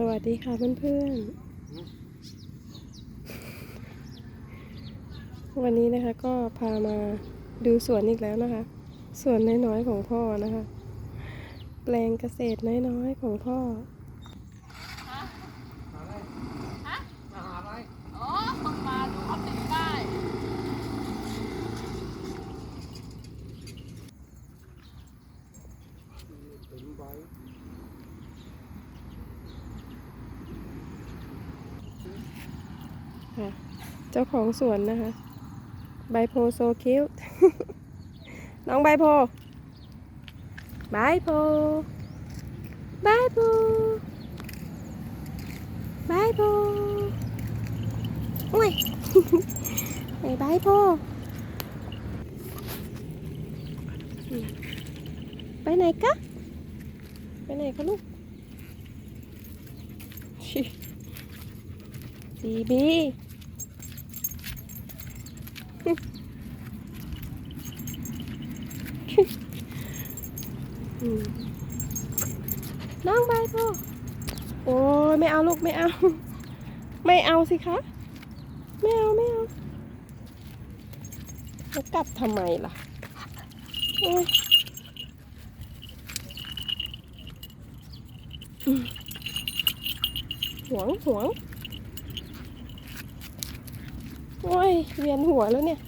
สวัสดีค่ะเพื่อนๆ วันนี้นะคะก็พามาดูสวนอีกแล้วนะคะ สวนน้อยๆของพ่อนะคะ แปลงเกษตรน้อยๆของพ่ออ๋อมาดูเขาติดป้าย ค่ะ เจ้าของสวนนะคะใบโพโซคิวน้องใบโพใบโพใบโพใบโพอุ้ยไอ้ใบโพไปไหนกะ ไปไหนคะลูกบีบี น้องใบโพโอ้ยไม่เอาลูกไม่เอา ไม่เอาสิคะ ไม่เอาไม่เอาแล้วกลับทำไมล่ะโอ้ยหวงหวงโอ้ย เวียนหัวแล้วเนี่ย